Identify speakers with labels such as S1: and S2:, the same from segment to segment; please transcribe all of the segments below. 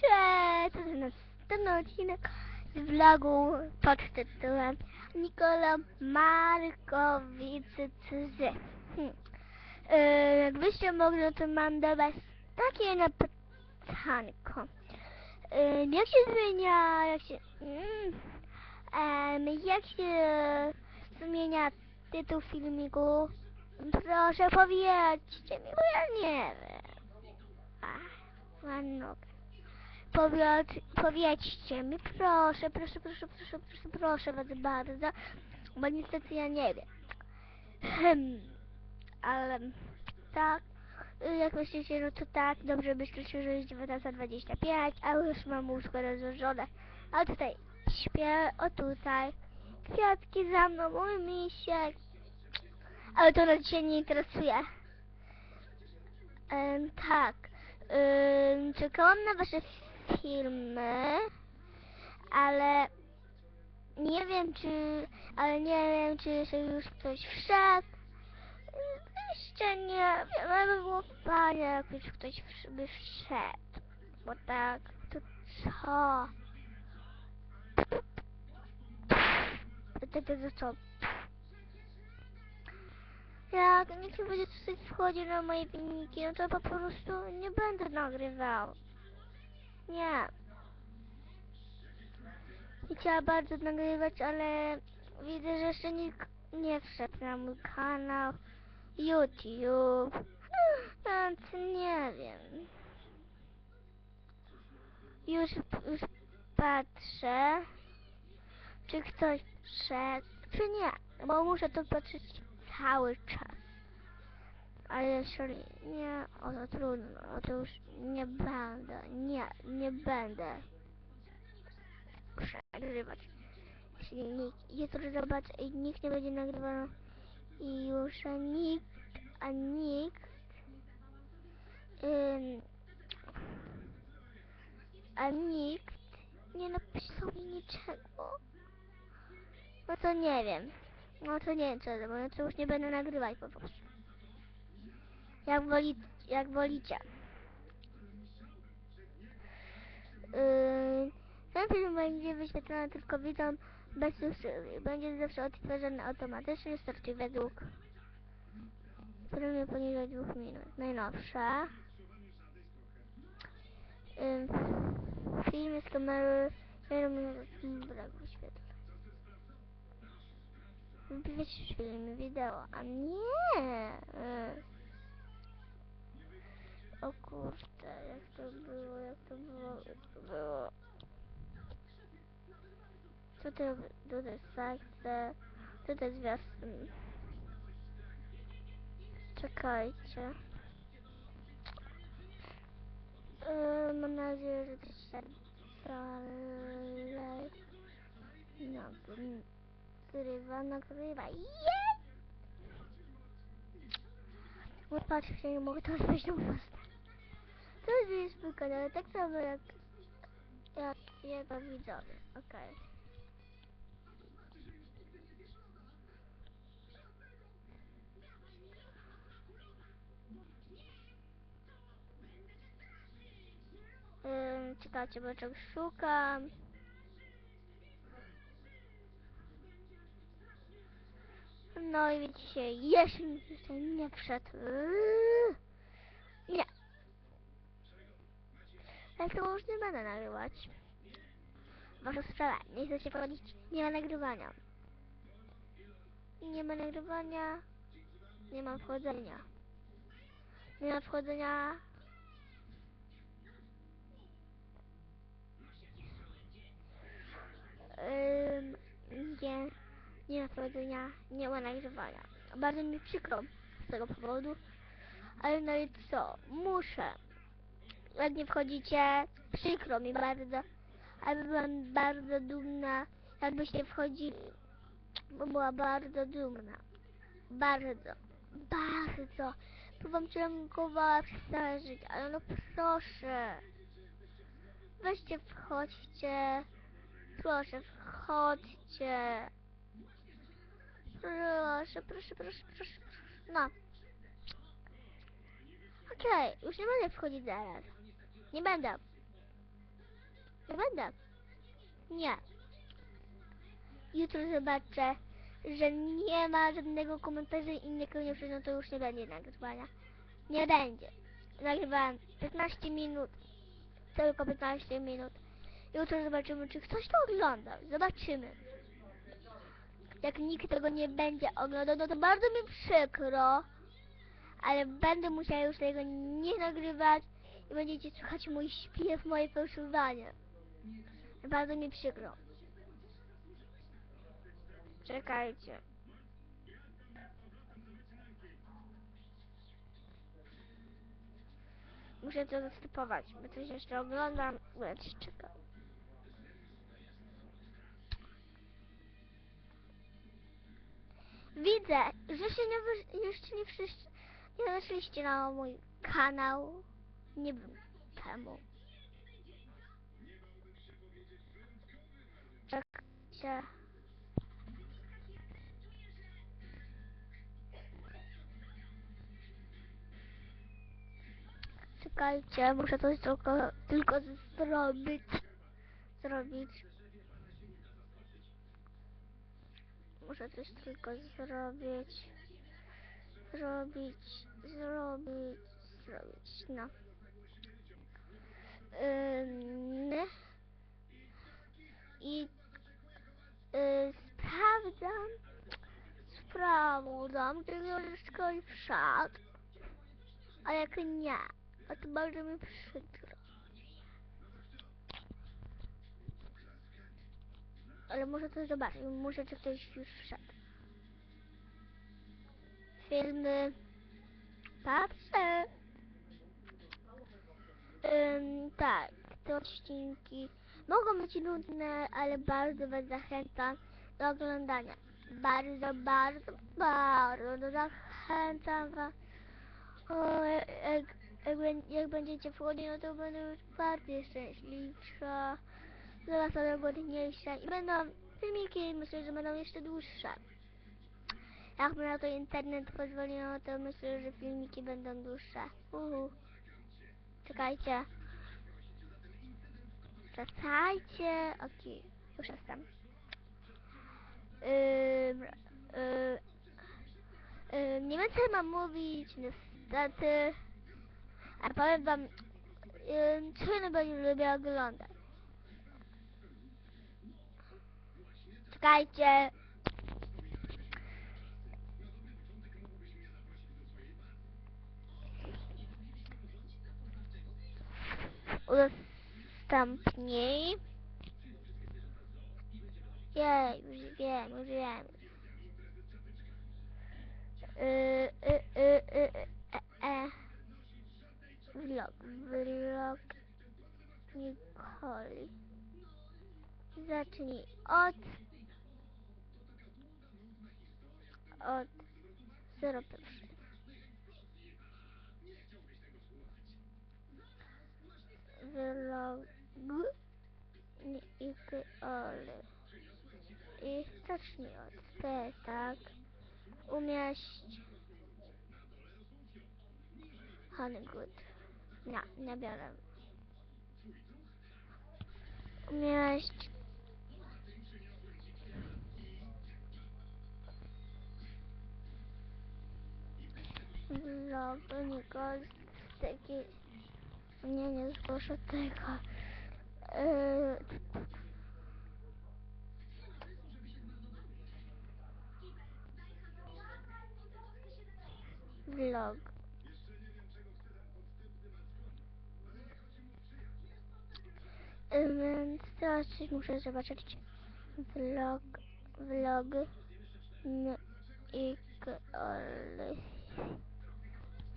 S1: Cześć! To jest następny odcinek z vlogu pod tytułem Nikola Markowicy CZ. Hmm. Yy, jakbyście mogli, to mam do was takie na pytanko. Yy, jak się zmienia, jak się... Em, jak się zmienia tytuł filmiku? Proszę powiedzcie mi, bo ja nie wiem. Ach, nogę. Powiedz, powiedzcie mi, proszę, proszę, proszę, proszę, proszę, proszę was bardzo, bo niestety ja nie wiem. Hmm, ale tak, jak myślicie, no to tak, dobrze myślę, że jest 19.25, a już mam łóżko rozłożone. A tutaj śpię, o tutaj, kwiatki za mną, mój misiek. Ale to nas dzisiaj nie interesuje. Em, tak. Ym, czekałam na wasze filmy, ale nie wiem czy, ale nie wiem czy jeszcze już ktoś wszedł. Jeszcze nie wiem, ale by było fajnie jak już ktoś by wszedł. Bo tak, to co? Takie to co? Jak nikt nie będzie tutaj wchodził na moje filmiki, no to po prostu nie będę nagrywał. Nie. I chciała bardzo nagrywać, ale widzę, że jeszcze nikt nie wszedł na mój kanał YouTube. Więc nie wiem. Już, już patrzę, czy ktoś wszedł, czy nie, bo muszę to patrzeć cały czas. Ale jeżeli nie, o to trudno, o to już nie będę, nie, nie będę przegrywać. Jeśli nikt, jutro zobacz, i nikt nie będzie nagrywał i już nikt, a nikt, ym, a nikt nie napisał mi niczego. No to nie wiem. No to nie wiem co, bo no to już nie będę nagrywać po prostu. Jak, woli, jak wolicie. Yy, ten film będzie wyświetlony tylko widzom bez. Będzie zawsze odtwarzany automatycznie, starczy według premie poniżej dwóch minut. Najnowsza. Yy, film z kamery 1 minut brak wyświetleń. Wybierz film, wideo, a nie. y. O kurde, jak to było, jak to było, jak to było. Tutaj, tutaj sekcje, tutaj zwiastun. Czekajcie. Yy, mam nadzieję, że to się dalej. No, nagrywa, nagrywa. Jest! No patrzcie, nie mogę teraz wejść na postę. To jest mój kanał, tak samo jak, jak jego widzowie. Okej. Ym, czekajcie, bo czegoś szukam. No i widzicie, jeszcze nikt tutaj nie wszedł. Nie. Ja to już nie będę nagrywać. Wasza sprawa, nie chcecie wchodzić, nie ma nagrywania. Nie ma nagrywania, nie ma wchodzenia. Nie ma wchodzenia. Nie, nie prowadzenia, nie ma nagrywania. Bardzo mi przykro z tego powodu, ale no i co, muszę. Jak nie wchodzicie, przykro mi bardzo, ale byłam bardzo dumna, jakbyście wchodzili, bo była bardzo dumna. Bardzo, bardzo. Wam dziękowała przez całe życie, ale no proszę. Weźcie, wchodźcie. Proszę, wchodźcie. Proszę, proszę, proszę, proszę. No. Okej, już nie będę wchodzić zaraz. Nie będę. Nie będę. Nie. Jutro zobaczę, że nie ma żadnego komentarza i innego nie przyjdą, to już nie będzie nagrywania. Nie będzie. Nagrywałem 15 minut. Tylko 15 minut. Jutro zobaczymy, czy ktoś to oglądał. Zobaczymy. Jak nikt tego nie będzie oglądał, no to bardzo mi przykro. Ale będę musiała już tego nie nagrywać i będziecie słuchać mój śpiew, moje fałszowanie. Bardzo mi przykro. Czekajcie. Muszę to zastopować, bo coś jeszcze oglądam. Będę czekał. Widzę, że się nie jeszcze nie wszyscy nie weszliście na mój kanał. Nie wiem czemu. Czekajcie. Czekajcie, muszę coś tylko, tylko zrobić. Zrobić. Muszę coś tylko zrobić. Zrobić, zrobić, zrobić, no. Ym, I y, sprawdzam, sprawdzam, czy książeczka i wszedł. A jak nie, to bardzo mi przykro. Ale muszę to zobaczyć, muszę czy ktoś już wszedł. Filmy. Patrzę. Ym, tak, te odcinki mogą być nudne, ale bardzo Was zachęcam do oglądania. Bardzo, bardzo, bardzo zachęcam Was. O, jak, jak, jak będziecie wchodzić, no to będę już bardziej szczęśliwsza. Zaraz będę ładniejsza i będą filmiki, myślę, że będą jeszcze dłuższe. Jakby na to internet pozwolił, no to myślę, że filmiki będą dłuższe. Uhu. Czekajcie. Wracajcie. Okej, już jestem. Y, y, nie wiem co mam mówić, niestety. A powiem wam, co ja najbardziej lubię oglądać. Czekajcie. Udostępnij. Jej, już wiem, już wiem. Y, y, y, y, e, e. Vlog, vlog Nikoli. Zacznij od od 01. Vlog Nikoli. I zacznij od P, tak? Umieść Honeygood. Nie, nie biorę. Umieść vlog Nikol taki nie, nie zgłoszę tego. Yy, vlog. Yy, Więc teraz muszę zobaczyć. Vlog, vlog, i kol.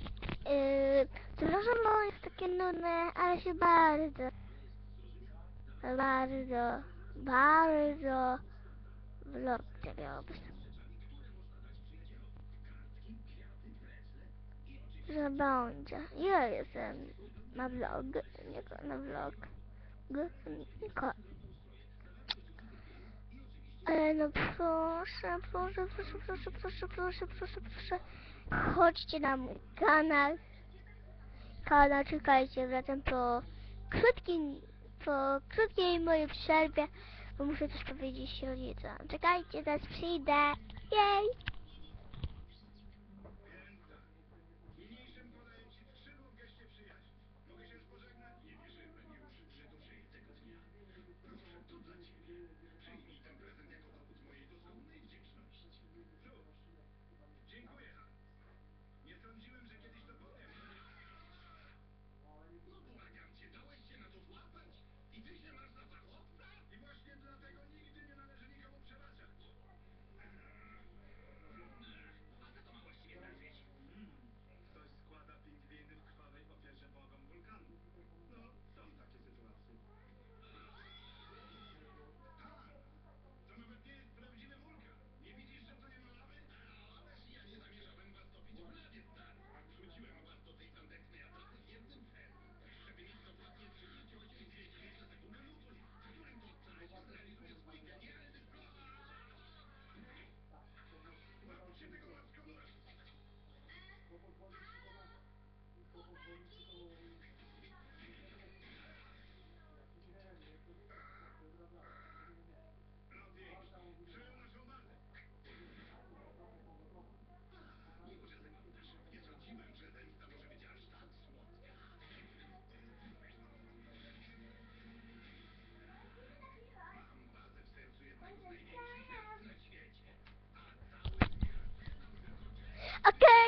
S1: Yy, przepraszam, bo jest takie nudne, ale się bardzo, bardzo, bardzo vlog być. Że będzie. Ja jestem na vlog, nie na vlog. Niko. Ale no proszę, proszę, proszę, proszę, proszę, proszę, proszę, proszę. Chodźcie na mój kanał. Kanał, czekajcie, wracam po krótkim po krótkiej mojej przerwie, bo muszę coś powiedzieć rodzicom. Czekajcie, zaraz przyjdę. Jej!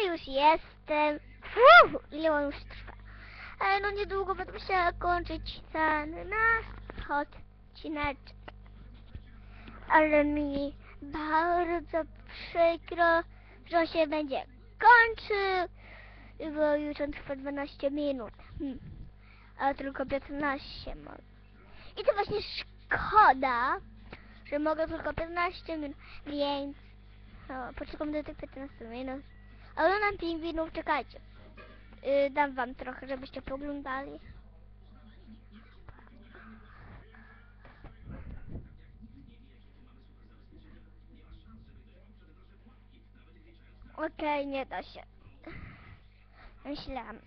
S1: Już jestem. Fuh, ile on już trwa. Ale no niedługo będę musiała kończyć ten nasz odcinek. Ale mi bardzo przykro, że on się będzie kończył, bo już on trwa 12 minut. Hmm. A tylko 15 może. I to właśnie szkoda, że mogę tylko 15 minut, więc no, poczekam do tych 15 minut. Ale na pingwinów czekajcie. Yy, dam wam trochę, żebyście poglądali. Okej, nie da się. Myślałem.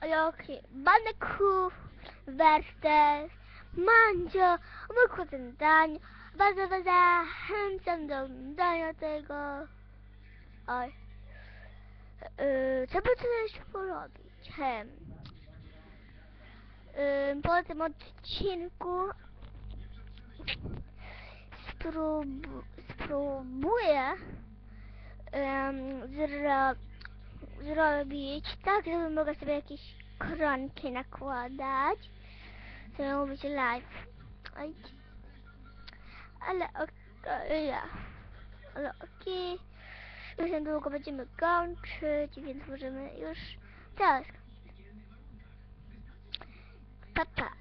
S1: Ale okej. Baneku versus Mandzio. Wychodzę dań. Bardzo was zachęcam do oglądania tego. Oj. Yy, co by coś porobić? Hem. Yy, po tym odcinku sprób spróbuję um, zro zrobić tak, żeby mogła sobie jakieś kronki nakładać. Miało być live. Oj. Ale okej. Ale okej. Już niedługo będziemy kończyć, więc możemy już teraz. Papa.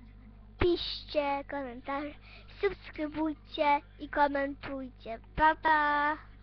S1: Piszcie komentarze, subskrybujcie i komentujcie. Papa. Pa.